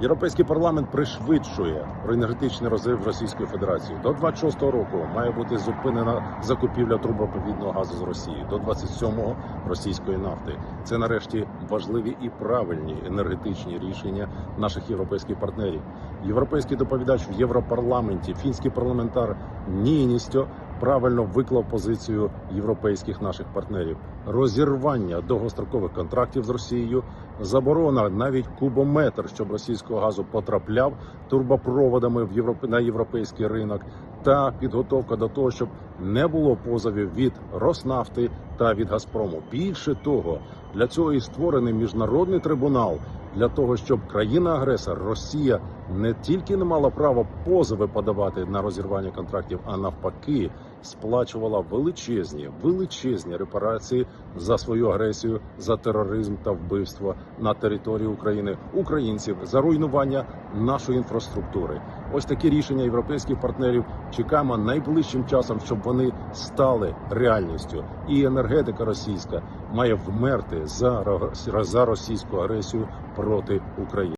Європейський парламент пришвидшує енергетичний розрив Російської Федерації. До 26-го року має бути зупинена закупівля трубопровідного газу з Росії. До 27-го – російської нафти. Це нарешті важливі і правильні енергетичні рішення наших європейських партнерів. Європейський доповідач в Європарламенті, фінський парламентар Ніністьо правильно виклав позицію європейських наших партнерів. Розірвання довгострокових контрактів з Росією, заборона навіть кубометр, щоб російського газу потрапляв турбопроводами в Європ... на європейський ринок, та підготовка до того, щоб не було позовів від Роснафти та від Газпрому. Більше того, для цього і створений міжнародний трибунал для того, щоб країна-агресор Росія не тільки не мала права позови подавати на розірвання контрактів, а навпаки, сплачувала величезні величезні репарації за свою агресію, за тероризм та вбивство на території України українців, за руйнування нашої інфраструктури. Ось такі рішення європейських партнерів чекаємо найближчим часом, щоб вони стали реальністю. І енергетика російська має вмерти за, ро- російську агресію проти України.